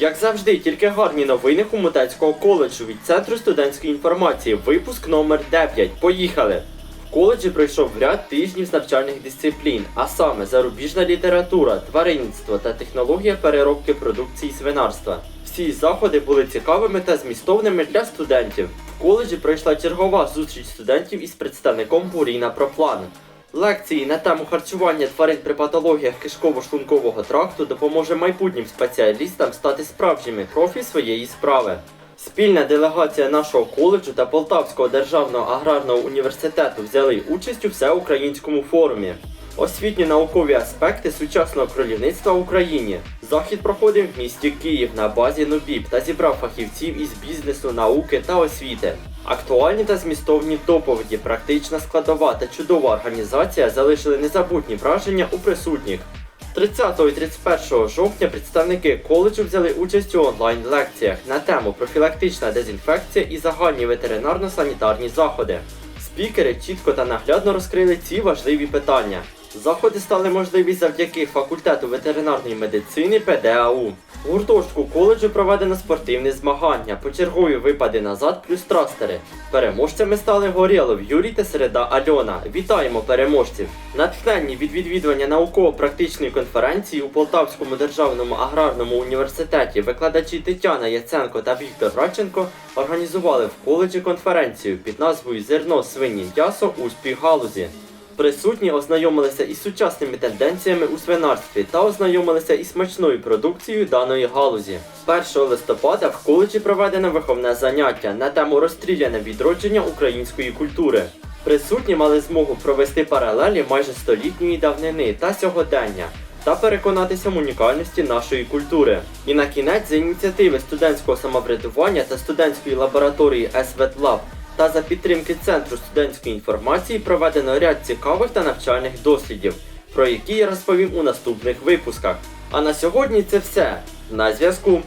Як завжди, тільки гарні новини Хомутецького коледжу від Центру студентської інформації. Випуск номер 9. Поїхали! В коледжі пройшов ряд тижнів з навчальних дисциплін, а саме зарубіжна література, тваринництво та технологія переробки продукції свинарства. Всі заходи були цікавими та змістовними для студентів. В коледжі пройшла чергова зустріч студентів із представником Буріна Проплан. Лекції на тему харчування тварин при патологіях кишково-шлункового тракту допоможе майбутнім спеціалістам стати справжніми профі своєї справи. Спільна делегація нашого коледжу та Полтавського державного аграрного університету взяли участь у всеукраїнському форумі. Освітні наукові аспекти сучасного кролівництва в Україні. Захід проходив в місті Київ на базі НУБІП та зібрав фахівців із бізнесу, науки та освіти. Актуальні та змістовні доповіді, практична складова та чудова організація залишили незабутні враження у присутніх. 30 і 31 жовтня представники коледжу взяли участь у онлайн-лекціях на тему профілактична дезінфекція і загальні ветеринарно-санітарні заходи. Спікери чітко та наглядно розкрили ці важливі питання. Заходи стали можливі завдяки факультету ветеринарної медицини ПДАУ. У гуртожитку коледжу проведено спортивне змагання, почергові випади назад плюс трастери. Переможцями стали Горєлов Юрій та Середа Альона. Вітаємо переможців! Натхненні від відвідування науково-практичної конференції у Полтавському державному аграрному університеті викладачі Тетяна Яценко та Віктор Радченко організували в коледжі конференцію під назвою Зерно, свині, м'ясо, успіх галузі. Присутні ознайомилися із сучасними тенденціями у свинарстві та ознайомилися із смачною продукцією даної галузі. 1 листопада в коледжі проведено виховне заняття на тему розстріляне відродження української культури. Присутні мали змогу провести паралелі майже столітньої давнини та сьогодення та переконатися в унікальності нашої культури. І на кінець за ініціативи студентського самоврядування та студентської лабораторії СВЕТЛАБ та за підтримки Центру студентської інформації проведено ряд цікавих та навчальних дослідів, про які я розповім у наступних випусках. А на сьогодні це все. На зв'язку.